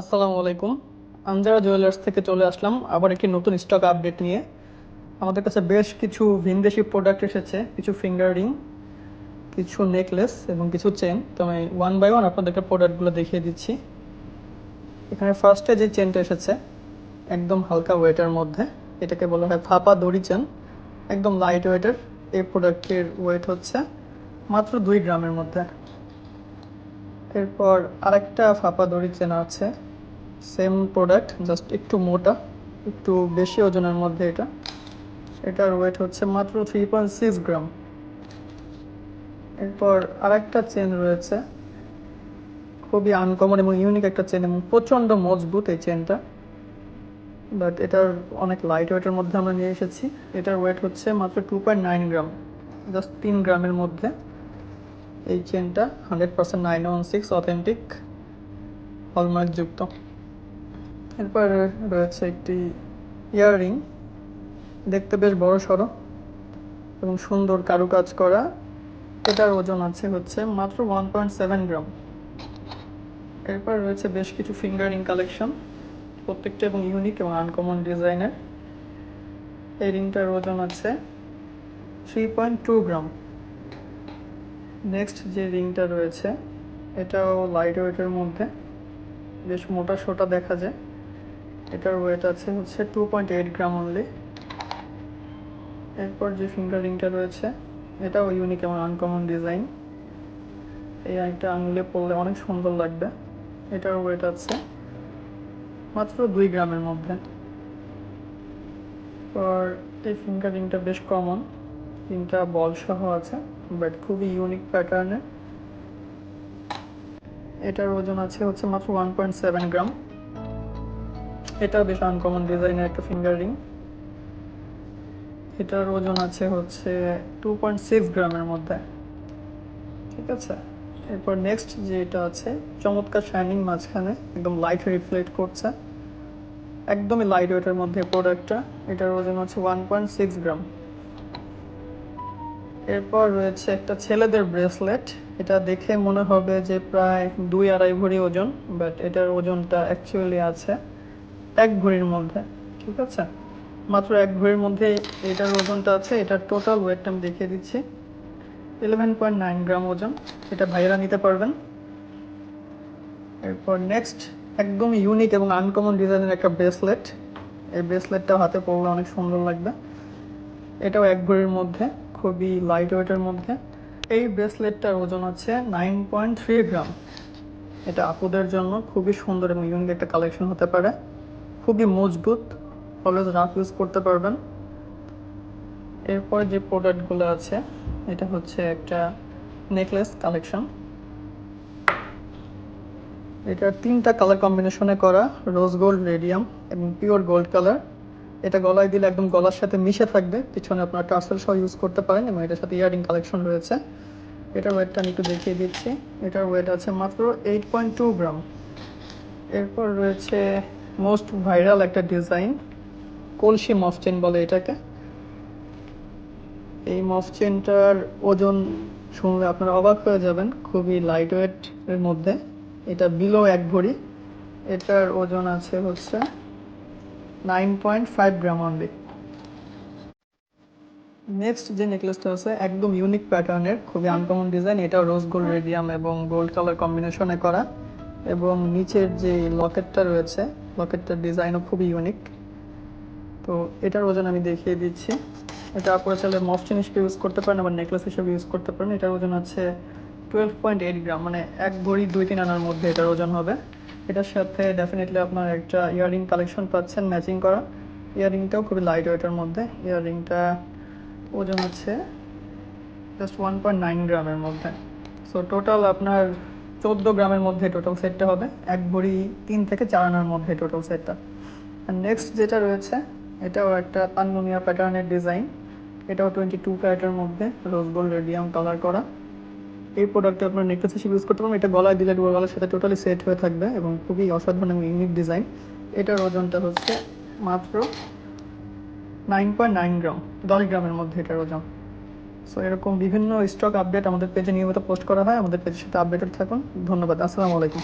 আসসালামু আলাইকুম। আনজারা জুয়েলার্স থেকে চলে আসলাম, আবার একটি নতুন স্টক আপডেট নিয়ে। আমাদের কাছে বেশ কিছু ভিনদেশি প্রোডাক্ট এসেছে, কিছু ফিঙ্গার রিং কিছু নেকলেস এবং কিছু চেন তো আমি ওয়ান বাই ওয়ান আপনাদেরকে প্রোডাক্টগুলো দেখিয়ে দিচ্ছি। এখানে ফার্স্টে যে চেনটা এসেছে, একদম হালকা ওয়েটের মধ্যে, এটাকে বলা হয় ফাপা দড়ি চেন একদম লাইট ওয়েটের এই প্রোডাক্টের ওয়েট হচ্ছে মাত্র দুই গ্রামের মধ্যে। এরপর আরেকটা ফাপা দড়ি চেনা আছে। সেম প্রোডাক্ট জাস্ট একটু মোটা, একটু বেশি ওজনের মধ্যে এটা। এটার ওয়েট হচ্ছে মাত্র থ্রি পয়েন্ট সিক্স গ্রাম। এরপর আরেকটা চেন রয়েছে। খুবই আনকমন এবং ইউনিক একটা চেন এবং প্রচণ্ড মজবুত এই চেনটা বাট এটার অনেক লাইট ওয়েটের মধ্যে আমরা নিয়ে এসেছি। এটার ওয়েট হচ্ছে মাত্র two point nine gram just তিন গ্রামের মধ্যে। এই চেনটা hundred percent nine one six authentic হলমার্কযুক্ত এরপর রয়েছে একটি ইয়াররিং দেখতে বেশ বড় সড়ো এবং সুন্দর কারুকাজ করা। এটার ওজন আছে হচ্ছে মাত্র ওয়ান পয়েন্ট সেভেন গ্রাম। এরপর রয়েছে বেশ কিছু ফিঙ্গারিং কালেকশন প্রত্যেকটা এবং ইউনিক এবং আনকমন ডিজাইনের এই রিংটার ওজন আছে three point two gram. Next যে রিংটা রয়েছে, এটাও লাইট ওয়েটের মধ্যে, বেশ মোটা সোটা দেখা যায়। এটার ওয়েট আছে হচ্ছে two point eight gram only এরপর যে ফিঙ্গার রিংটা রয়েছে, এটাও ইউনিক এবং আনকমন ডিজাইন এই আংটা আঙুলে পরলে অনেক সুন্দর লাগবে। এটার ওয়েট আছে মাত্র দুই গ্রামের মধ্যে। পর এই ফিঙ্গার রিংটা বেশ কমন তিনটা বল সহ আছে বাট খুবই ইউনিক প্যাটার্নের এটার ওজন আছে হচ্ছে মাত্র ওয়ান পয়েন্ট সেভেন গ্রাম। এটা বেশ আনকমন ডিজাইনের একটা ফিঙ্গার রিং এটার ওজন আছে হচ্ছে টু পয়েন্ট সিক্স গ্রামের মধ্যে। ঠিক আছে? এরপর নেক্সট যেটা আছে, চমৎকার শাইনিং মাঝখানে, একদম লাইট রিফ্লেক্ট করছে। একদমই লাইট ওয়েটের মধ্যে প্রোডাক্টটা এটার ওজন হচ্ছে ওয়ান পয়েন্ট সিক্স গ্রাম। এরপর রয়েছে একটা ছেলেদের ব্রেসলেট। এটা দেখে মনে হবে যে প্রায় দুই আড়াই ভরি ওজন বাট এটার ওজনটা অ্যাকচুয়ালি আছে এক ভরির মধ্যে, ঠিক আছে? মাত্র এক ভরির মধ্যে এটার ওজনটা আছে, এটার টোটাল ওয়েটটা আমি দেখিয়ে দিচ্ছি। ইলেভেন পয়েন্ট নাইন গ্রাম ওজন, এটা ভাইরা নিতে পারবেন। এরপর নেক্সট একদম ইউনিক এবং আনকমন ডিজাইনের একটা ব্রেসলেট এই ব্রেসলেটটা হাতে পরলে অনেক সুন্দর লাগবে। এটাও এক ভরির মধ্যে। খুবই লাইট ওয়েটের মধ্যে। এই ব্রেসলেটটার ওজন আছে নাইন পয়েন্ট থ্রি গ্রাম এটা আপুদের জন্য খুবই সুন্দর এবং ইউনিক একটা কালেকশন হতে পারে। খুবই মজবুত অলওয়েজ রাফ ইউজ করতে পারবেন। এরপর যে প্রোডাক্টগুলো আছে, এটা হচ্ছে একটা নেকলেস কালেকশন এটা তিনটা কালার কম্বিনেশনে করা রোজ গোল্ড রেডিয়াম এবং পিওর গোল্ড কালার এটা গলায় দিলে একদম গলার সাথে মিশে থাকবে। পিছনে আপনার টার্সেল সহ ইউজ করতে পারেন এবং এটার সাথে ইয়ারিং কালেকশন রয়েছে। এটার ওয়েটটা আমি একটু দেখিয়ে দিচ্ছি। এটার ওয়েট আছে মাত্র এইট পয়েন্ট টু গ্রাম। এরপর রয়েছে মোস্ট ভাইরাল একটা ডিজাইন কলসি মফ চেন বলে এটাকে। এই মফ চেনটার ওজন শুনলে আপনারা অবাক হয়ে যাবেন, খুবই লাইট ওয়েট এর মধ্যে। এটা বিলো এক ভরি। এটার ওজন আছে হচ্ছে nine point five gram only next যে নেকলেসটা আছে, একদম ইউনিক প্যাটার্নের খুবই আনকমন ডিজাইন এটা রোজ গোল্ড রেডিয়াম এবং গোল্ড কালার কম্বিনেশনে করা। এবং নিচের যে লকেটটা রয়েছে লকেটটার ডিজাইনও খুবই ইউনিক তো এটার ওজন আমি দেখিয়ে দিচ্ছি। এটা আপনারা চাইলে মফ হিসেবে ইউজ করতে পারেন, আবার নেকলেস হিসেবে ইউজ করতে পারেন। এটার ওজন আছে টুয়েলভ পয়েন্ট এইট গ্রাম মানে এক ভরি দুই তিন আনার মধ্যে এটার ওজন হবে। এটার সাথে ডেফিনেটলি আপনার একটা ইয়াররিং কালেকশন পাচ্ছেন ম্যাচিং করা। ইয়াররিংটাও খুবই লাইট ওয়েটের মধ্যে। ইয়াররিংটা ওজন হচ্ছে জাস্ট ওয়ান পয়েন্ট নাইন গ্রামের মধ্যে। সো টোটাল আপনার চোদ্দ গ্রামের মধ্যে টোটাল সেটটা হবে। এক ভরি তিন থেকে চার আনার মধ্যে টোটাল সেটটা আর নেক্সট যেটা রয়েছে, এটাও একটা তানমুনিয়া প্যাটার্নের ডিজাইন এটাও টোয়েন্টি টু ক্যারেটের মধ্যে রোজ গোল্ড রেডিয়াম কালার করা। এই প্রোডাক্টটা আপনার নেকলেস হিসেবে ইউজ করতে পারবেন। এটা গলায় দিলে গলার সাথে টোটালি সেট হয়ে থাকবে এবং খুবই অসাধারণ এবং ইউনিক ডিজাইন এটার ওজনটা হচ্ছে মাত্র নাইন পয়েন্ট নাইন গ্রাম দশ গ্রামের মধ্যে এটার ওজন। সো এরকম বিভিন্ন স্টক আপডেট আমাদের পেজে নিয়মিত পোস্ট করা হয়। আমাদের পেজের সাথে আপডেটেড থাকুন। ধন্যবাদ। আসসালামু আলাইকুম।